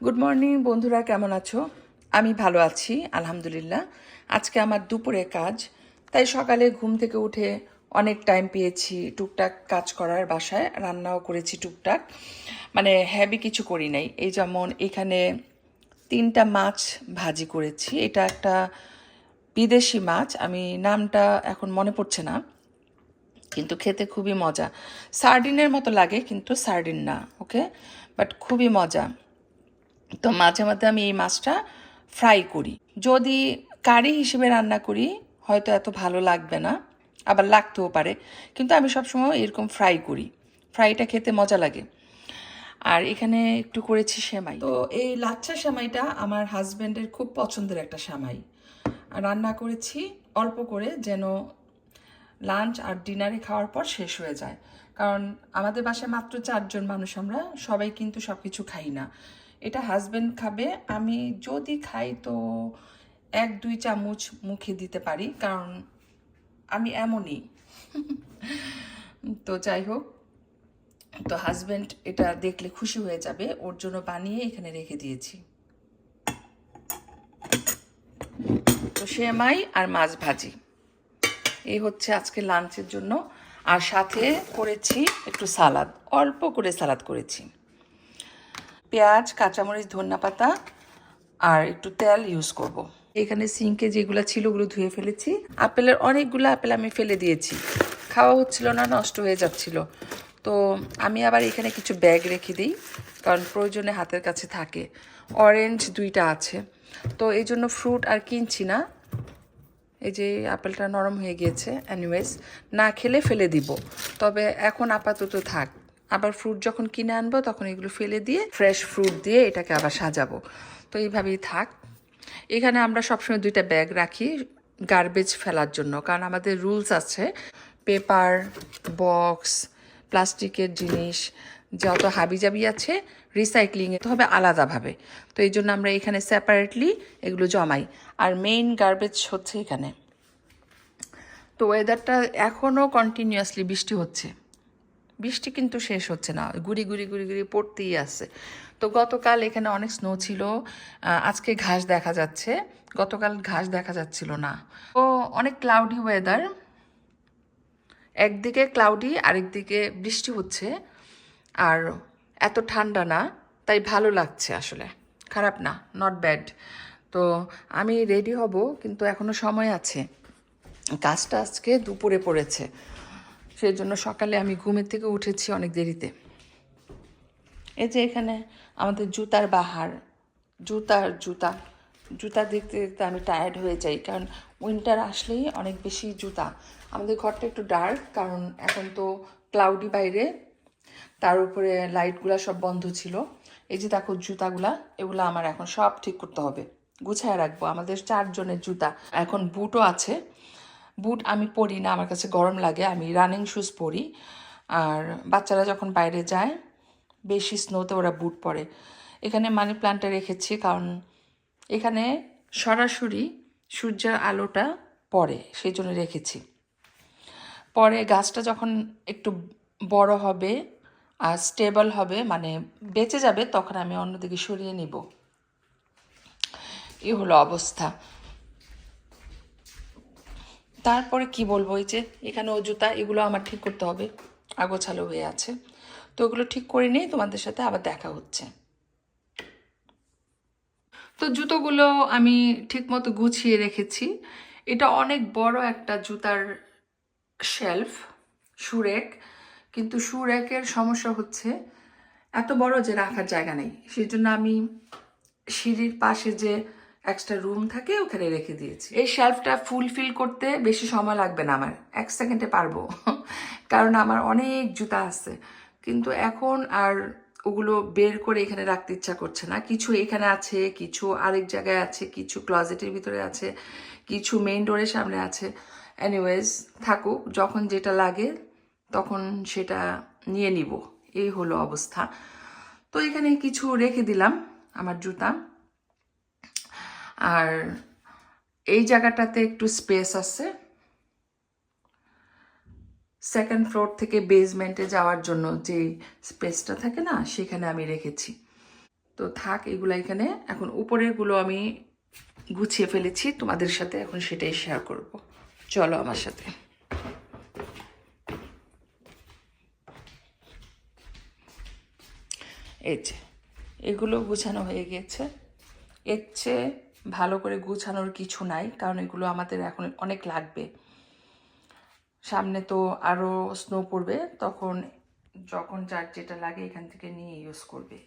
Good morning বন্ধুরা, কেমন আছো? আমি ভালো আছি, আলহামদুলিল্লাহ। আজকে আমার দুপুরে কাজ, তাই সকালে ঘুম থেকে উঠে অনেক টাইম পেয়েছি টুকটাক কাজ করার বাসায়, রান্নাও করেছি টুকটাক। মানে হ্যাভি কিছু করি নাই। এই যেমন এখানে তিনটা মাছ ভাজি করেছি। এটা একটা বিদেশি মাছ, আমি নামটা এখন মনে পড়ছে না, কিন্তু খেতে খুবই মজা। সার্ডিনের মতো লাগে, কিন্তু সার্ডিন না ওকে বাট খুবই মজা। তো মাঝে মাঝে আমি এই মাছটা ফ্রাই করি। যদি কারি হিসেবে রান্না করি, হয়তো এত ভালো লাগবে না, আবার লাগতেও পারে। কিন্তু আমি সবসময় এরকম ফ্রাই করি। ফ্রাইটা খেতে মজা লাগে। আর এখানে একটু করেছি সেমাই। তো এই লাচ্ছা সেমাইটা আমার হাজব্যান্ডের খুব পছন্দের একটা সেমাই। রান্না করেছি অল্প করে যেন লাঞ্চ আর ডিনারে খাওয়ার পর শেষ হয়ে যায়। কারণ আমাদের বাসায় মাত্র চারজন মানুষ, আমরা সবাই কিন্তু সব কিছু খাই না। এটা হাজব্যান্ড খাবে, আমি যদি খাই তো এক, দুই চামচ মুখে দিতে পারি, কারণ আমি এমনই। তো যাই হোক, তো হাজব্যান্ড এটা দেখলে খুশি হয়ে যাবে, ওর জন্য বানিয়ে এখানে রেখে দিয়েছি। তো সেমাই আর মাছ ভাজি। এই হচ্ছে আজকে লাঞ্চের জন্য। আর সাথে করেছি একটু সালাদ, অল্প করে সালাদ করেছি। পেঁয়াজ, কাঁচামরিচ ধনিয়া পাতা আর একটু তেল ইউজ করব। এখানে সিঙ্কে যেগুলো ছিল ওগুলো ধুয়ে ফেলেছি। আপেলের অনেকগুলো আপেল আমি ফেলে দিয়েছি। খাওয়া হচ্ছিল না, নষ্ট হয়ে যাচ্ছিল। তো আমি আবার এখানে কিছু ব্যাগ রেখে দিই, কারণ প্রয়োজনে হাতের কাছে থাকে। অরেঞ্জ দুইটা আছে। তো এই জন্য ফ্রুট আর কিনছি না। এই যে আপেলটা নরম হয়ে গিয়েছে অ্যানিওয়েজ না খেলে ফেলে দিব। তবে এখন আপাতত থাক। আবার ফ্রুট যখন কিনে আনব, তখন এগুলো ফেলে দিয়ে ফ্রেশ ফ্রুট দিয়ে এটাকে আবার সাজাবো। তো এইভাবেই থাক। এখানে আমরা সবসময় দুইটা ব্যাগ রাখি গার্বেজ ফেলার জন্য। কারণ আমাদের রুলস আছে পেপার বক্স প্লাস্টিকের জিনিস, যত হাবিজাবি আছে রিসাইক্লিং হবে আলাদাভাবে। তো এই জন্য আমরা এখানে সেপারেটলি এগুলো জমাই। আর মেইন গার্বেজ হচ্ছে এখানে। তো ওয়েদারটা এখনও কন্টিনিউয়াসলি বৃষ্টি হচ্ছে। বৃষ্টি কিন্তু শেষ হচ্ছে না। গুড়ি গুড়ি গুড়ি গুড়ি পড়তেই আছে। তো গতকাল এখানে অনেক স্নো ছিল। আজকে ঘাস দেখা যাচ্ছে। গতকাল ঘাস দেখা যাচ্ছিল না। তো অনেক ক্লাউডি ওয়েদার একদিকে ক্লাউডি আরেকদিকে বৃষ্টি হচ্ছে। আর এত ঠান্ডা না, তাই ভালো লাগছে আসলে। খারাপ না নট ব্যাড তো আমি রেডি হব, কিন্তু এখনও সময় আছে। কাজটা আজকে দুপুরে পড়েছে। সেই জন্য সকালে আমি ঘুমের থেকে উঠেছি অনেক দেরিতে। এই যে এখানে আমাদের জুতার বাহার, জুতার জুতা। জুতা দেখতে দেখতে আমি টায়ার্ড হয়ে যাই, কারণ উইন্টার আসলেই অনেক বেশি জুতা। আমাদের ঘরটা একটু ডার্ক কারণ এখন তো ক্লাউডি বাইরে। তার উপরে লাইটগুলা সব বন্ধ ছিল। এই যে দেখো জুতাগুলা, এগুলো আমার এখন সব ঠিক করতে হবে। গুছায় রাখব, আমাদের চারজনের জুতা। এখন বুটও আছে। বুট আমি পরি না, আমার কাছে গরম লাগে, আমি রানিং শুজ পরি। আর বাচ্চারা যখন বাইরে যায়, বেশি স্নোতে ওরা বুট পরে। এখানে মানি প্লান্টটা রেখেছি, কারণ এখানে সরাসরি সূর্যের আলোটা পড়ে, সেই জন্য রেখেছি। পরে গাছটা যখন একটু বড় হবে আর স্টেবল হবে মানে বেঁচে যাবে, তখন আমি অন্যদিকে সরিয়ে নিব। এ হলো অবস্থা। তারপরে কি বলব, এই যে এখানে ও জুতা, এগুলো আমার ঠিক করতে হবে, আগোছালো হয়ে আছে। তো ওগুলো ঠিক করে নিয়ে তোমাদের সাথে আবার দেখা হচ্ছে। তো জুতোগুলো আমি ঠিকমতো গুছিয়ে রেখেছি। এটা অনেক বড় একটা জুতার শেলফ সুরেক। কিন্তু সুরেকের সমস্যা হচ্ছে এত বড় যে রাখার জায়গা নেই। সেই জন্য আমি সিঁড়ির পাশে যে এক্সট্রা রুম থাকে, ওখানে রেখে দিয়েছি। এই শেলফটা ফুলফিল করতে বেশি সময় লাগবে না আমার। এক সেকেন্ডে পারব। কারণ আমার অনেক জুতা আছে। কিন্তু এখন আর ওগুলো বের করে এখানে রাখতে ইচ্ছা করছে না। কিছু এখানে আছে, কিছু আরেক জায়গায় আছে, কিছু ক্লজেটের ভিতরে আছে, কিছু মেইন ডোরের সামনে আছে। এনিওয়েজ থাকুক, যখন যেটা লাগে তখন সেটা নিয়ে নিব। এই হলো অবস্থা। তো এখানে কিছু রেখে দিলাম আমার জুতা। আর এই জায়গাটাতে একটু স্পেস আছে। সেকেন্ড ফ্লোর থেকে বেসমেন্টে যাওয়ার জন্য যে স্পেসটা থাকে না, সেখানে আমি রেখেছি। তো থাক, এগুলো এখানে। এখন উপরেরগুলো আমি গুছিয়ে ফেলেছি। তোমাদের সাথে এখন সেটাই শেয়ার করব। চলো আমার সাথে। এই এগুলো গুছানো হয়ে গেছে। এর চেয়ে ভালো করে গুছানোর কিছু নাই, কারণ এগুলো আমাদের এখন অনেক লাগবে। সামনে তো আরও স্নো পড়বে, তখন যখন যার যেটা লাগে এখান থেকে নিয়ে ইউজ করবে।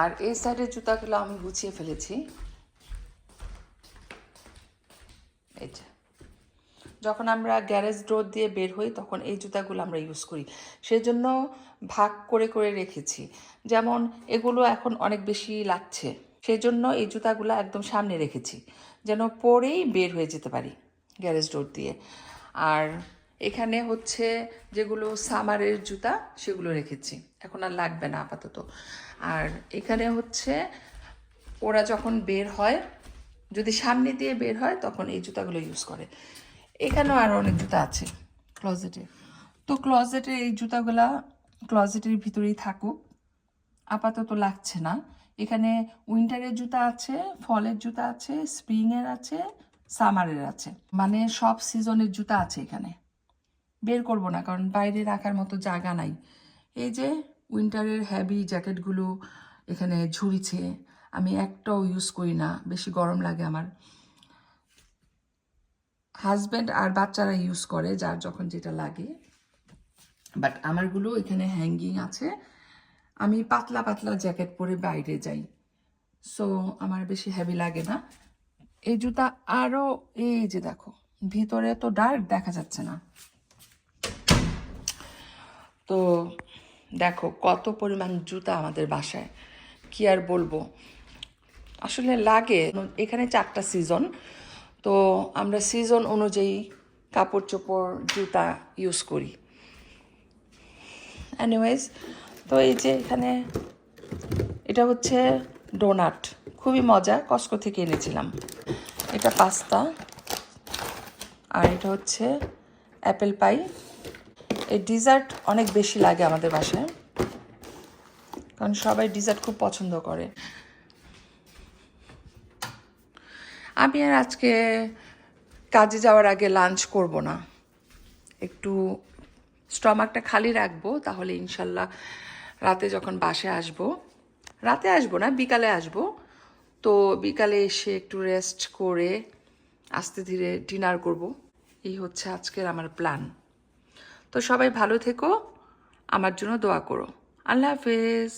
আর এই সাইডের জুতাগুলো আমি গুছিয়ে ফেলেছি এই যে যখন আমরা গ্যারেজ ডোর দিয়ে বের হই, তখন এই জুতাগুলো আমরা ইউজ করি। সেজন্য ভাগ করে করে রেখেছি। যেমন এগুলো এখন অনেক বেশি লাগছে। সেজন্য এই জুতাগুলো একদম সামনে রেখেছি। যেন পরেই বের হয়ে যেতে পারি গ্যারেজ ডোর দিয়ে। আর এখানে হচ্ছে যেগুলো সামারের জুতা, সেগুলো রেখেছি। এখন আর লাগবে না আপাতত। আর এখানে হচ্ছে ওরা যখন বের হয়, যদি সামনে দিয়ে বের হয়, তখন এই জুতাগুলো ইউজ করে। এখানেও আরও অনেক জুতা আছে ক্লজেটে তো ক্লজেটে এই জুতাগুলা ক্লজেটের ভিতরেই থাকুক। আপাতত লাগছে না। এখানে উইন্টারের জুতা আছে ফলের জুতা আছে স্প্রিংয়ের আছে সামারের আছে। মানে সব সিজনের জুতা আছে এখানে। বের করব না, কারণ বাইরে রাখার মতো জায়গা নাই। এই যে উইন্টারের হ্যাভি জ্যাকেটগুলো এখানে ঝুড়িছে আমি একটাও ইউজ করি না, বেশি গরম লাগে আমার। হাজব্যান্ড আর বাচ্চারা ইউজ করে যার যখন যেটা লাগে। বাট আমারগুলো এখানে হ্যাঙ্গিং আছে। আমি পাতলা পাতলা জ্যাকেট পরে বাইরে যাই। সো আমার বেশি হেভি লাগে না। এই জুতা আরও এই যে দেখো, ভিতরে তো ডার্ক দেখা যাচ্ছে না। তো দেখো, কত পরিমাণ জুতা আমাদের বাসায়। কি আর বলব? আসলে লাগে। এখানে চারটা সিজন তো আমরা সিজন অনুযায়ী কাপড় চোপড় জুতা ইউজ করি। অ্যানিওয়েজ তো এই যে এখানে এটা হচ্ছে ডোনাট খুবই মজা কস্কো থেকে এনেছিলাম। এটা পাস্তা আর এটা হচ্ছে অ্যাপেল পাই এই ডিজার্ট অনেক বেশি লাগে আমাদের বাসায়, কারণ সবাই ডিজার্ট খুব পছন্দ করে। আমি আর আজকে কাজে যাওয়ার আগে লাঞ্চ করব না। একটু স্টমাকটা খালি রাখব, তাহলে ইনশাল্লাহ রাতে যখন বাসে আসব, রাতে আসব না, বিকালে আসব। তো বিকালে এসে একটু রেস্ট করে আস্তে ধীরে ডিনার করব। এই হচ্ছে আজকের আমার প্ল্যান তো সবাই ভালো থেকো, আমার জন্য দোয়া করো। আল্লাহ হাফেজ।